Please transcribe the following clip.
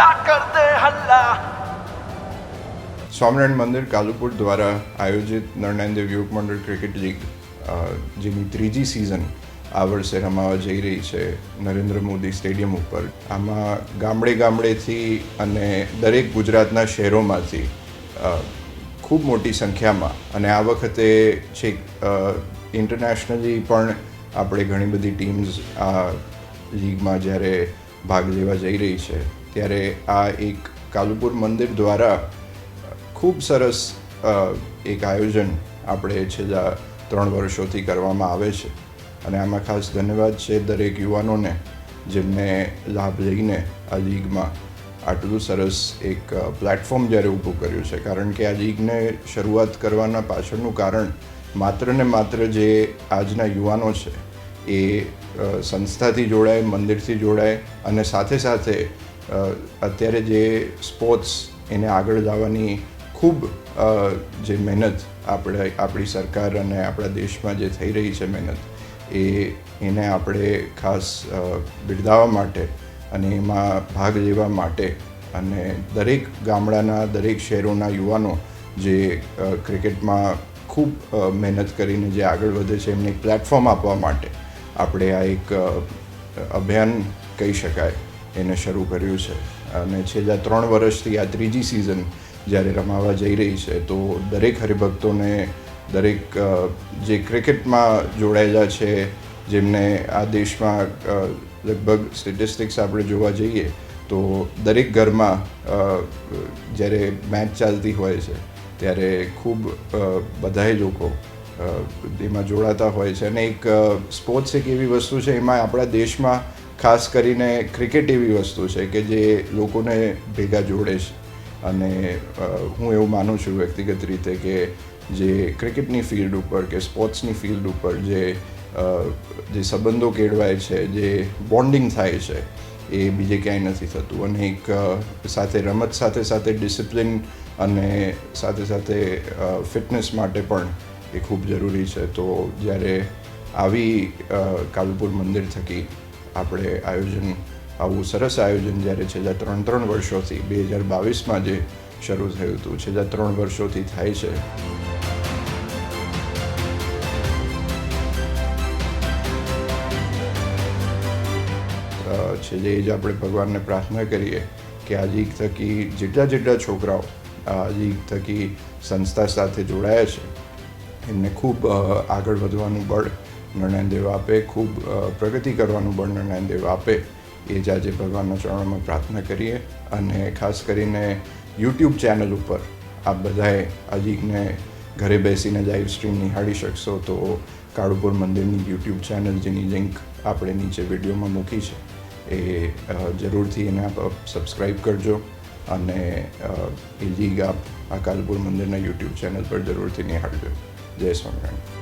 હલ્લા કર હલ્લા સ્વામિનારાયણ મંદિર કાલુપુર દ્વારા આયોજિત નરનાયણદેવ યુવક મંડળ ક્રિકેટ લીગ જેની ત્રીજી સિઝન આ વર્ષે રમાવા જઈ રહી છે નરેન્દ્ર મોદી સ્ટેડિયમ ઉપર આમાં ગામડે ગામડેથી અને દરેક ગુજરાતના શહેરોમાંથી ખૂબ મોટી સંખ્યામાં અને આ વખતે છેક ઇન્ટરનેશનલી પણ આપણે ઘણી બધી ટીમ્સ આ લીગમાં જ્યારે ભાગ લેવા જઈ રહી છે ત્યારે આ એક કાલુપુર મંદિર દ્વારા ખૂબ સરસ એક આયોજન આપણે છેલ્લા ત્રણ વર્ષોથી કરવામાં આવે છે. અને આમાં ખાસ ધન્યવાદ છે દરેક યુવાનોને જેમને લાભ લઈને આ લીગમાં આટલું સરસ એક પ્લેટફોર્મ જ્યારે ઊભું કર્યું છે. કારણ કે આ લીગને શરૂઆત કરવાના પાછળનું કારણ માત્ર ને માત્ર જે આજના યુવાનો છે એ સંસ્થાથી જોડાય, મંદિરથી જોડાય અને સાથે સાથે અત્યારે જે સ્પોર્ટ્સ એને આગળ લાવવાની ખૂબ જે મહેનત આપણે, આપણી સરકાર અને આપણા દેશમાં જે થઈ રહી છે મહેનત, એ એને આપણે ખાસ બિરદાવવા માટે અને એમાં ભાગ લેવા માટે અને દરેક ગામડાના, દરેક શહેરોના યુવાનો જે ક્રિકેટમાં ખૂબ મહેનત કરીને જે આગળ વધે છે, એમને એક પ્લેટફોર્મ આપવા માટે આપણે આ એક અભિયાન કહી શકાય. એને શરૂ કર્યું છે. અને છેલ્લા ત્રણ વર્ષથી આ ત્રીજી સિઝન જ્યારે રમાવા જઈ રહી છે, તો દરેક હરિભક્તોને દરેક જે ક્રિકેટમાં જોડાયેલા છે, જેમને આ દેશમાં લગભગ સ્ટેટિસ્ટિક્સ આપણે જોવા જઈએ, તો દરેક ઘરમાં જ્યારે મેચ ચાલતી હોય છે, ત્યારે ખૂબ બધાએ લોકો એમાં જોડાતા હોય છે. અને એક સ્પોર્ટ્સ એક એવી વસ્તુ છે, એમાં આપણા દેશમાં ખાસ કરીને ક્રિકેટ એવી વસ્તુ છે કે જે લોકોને ભેગા જોડે છે. અને હું એવું માનું છું વ્યક્તિગત રીતે કે જે ક્રિકેટની ફિલ્ડ ઉપર કે સ્પોર્ટ્સની ફિલ્ડ ઉપર જે જે સંબંધો કેળવાય છે, જે બોન્ડિંગ થાય છે, એ બીજે ક્યાંય નથી થતું. અને એક સાથે રમત સાથે સાથે ડિસિપ્લિન અને સાથે સાથે ફિટનેસ માટે પણ એ ખૂબ જરૂરી છે. તો જ્યારે આવી કાલુપુર મંદિર થકી આપણે આયોજન, આવું સરસ આયોજન જ્યારે છેલ્લા ત્રણ ત્રણ વર્ષોથી બે હજાર બાવીસમાં જે શરૂ થયું હતું, છેલ્લા ત્રણ વર્ષોથી થાય છે. છેલ્લે જ આપણે ભગવાનને પ્રાર્થના કરીએ કે આ લીગ થકી જેટલા જેટલા છોકરાઓ આ લીગ થકી સંસ્થા સાથે જોડાયા છે, એમને ખૂબ આગળ વધવાનું બળ નરનારાયણ દેવ આપે, ખૂબ પ્રગતિ કરવાનું બળ નરનારાયણ દેવ આપે, એ જ આજે ભગવાનના ચરણોમાં પ્રાર્થના કરીએ. અને ખાસ કરીને યુટ્યુબ ચેનલ ઉપર આપ બધાએ અજીકને ઘરે બેસીને લાઈવ સ્ટ્રીમ નિહાળી શકશો તો કાળુપુર મંદિરની યુટ્યુબ ચેનલ જેની લિંક આપણે નીચે વિડીયોમાં મૂકી છે, એ જરૂરથી એને આપ સબસ્ક્રાઈબ કરજો. અને એ લીગ આપ આ કાલપુર મંદિરના યુટ્યુબ ચેનલ પર જરૂરથી નિહાળજો. જય સ્વામિનારાયણ.